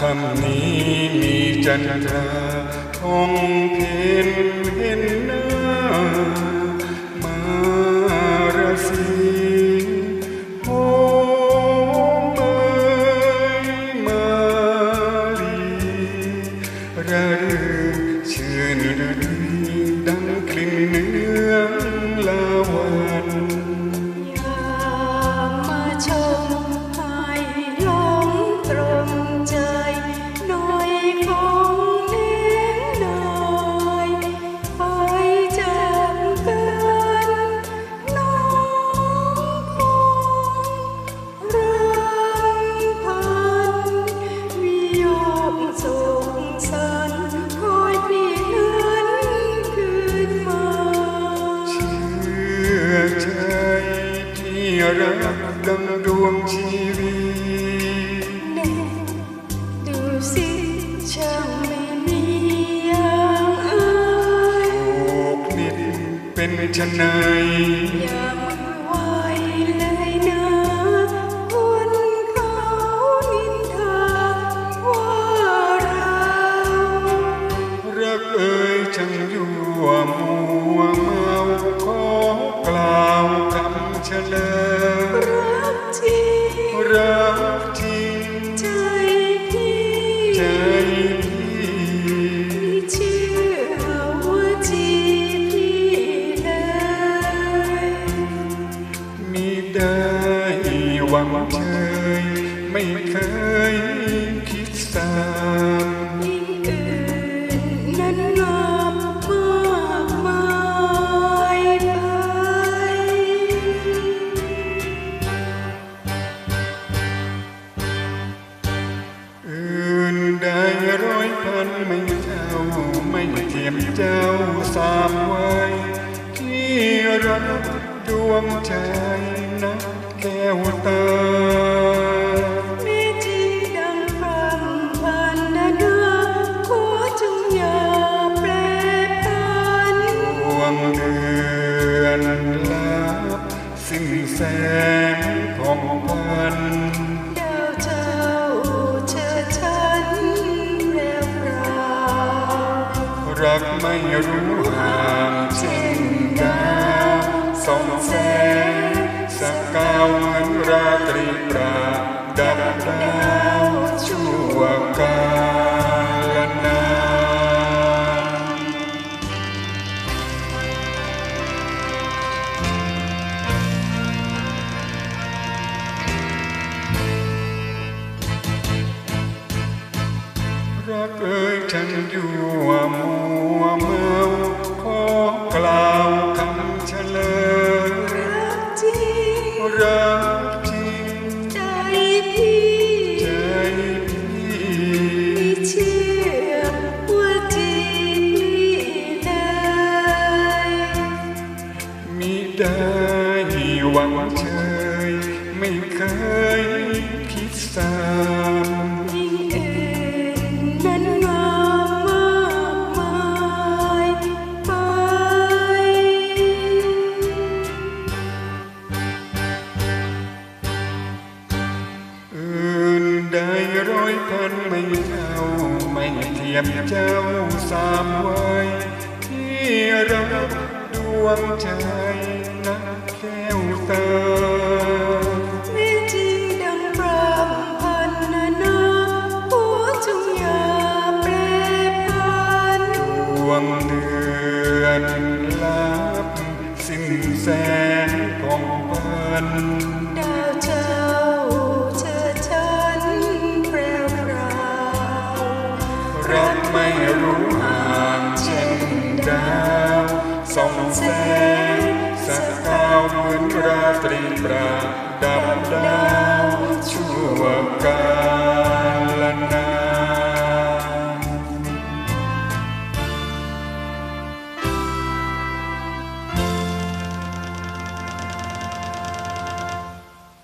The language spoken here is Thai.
คำนี้มีจันทราทองเพ็นเห็นหน้า มารา เป็น หวังเชยไม่เคยคิดสามยิ่งอื่นนั้นงามมากมายไปอื่นได้ร้อยพันไม่เท่าไม่เทียมเจ้าสามวัยที่รักดวงใจ แก้วตาแม้จริงดังพรำพันนานาขอจงอย่าแปรผันดวงเดือนลับสิ้นแสงของพันดาวเจ้าเชิดฉันแววพรารักไม่รู้ห่างเช่นดาวสองแสง สกาวเหมือนราตรีปราบดับดาวชั่วก ยคิดสามยิ่งเอื่นนั้นงามมากมายไป อื่นได้ร้อยพันไม่เท่าไม่เทียมเจ้าสามวัยที่รักดวงใจนักแก้วตา วงเดือนลับสิ้นแสงของพันดาวเจ้าเชิดฉันแปรวพราวรักไม่รู้ห่างเช่นดาวส่องแสงสักดาวเหมือนราตรีปรา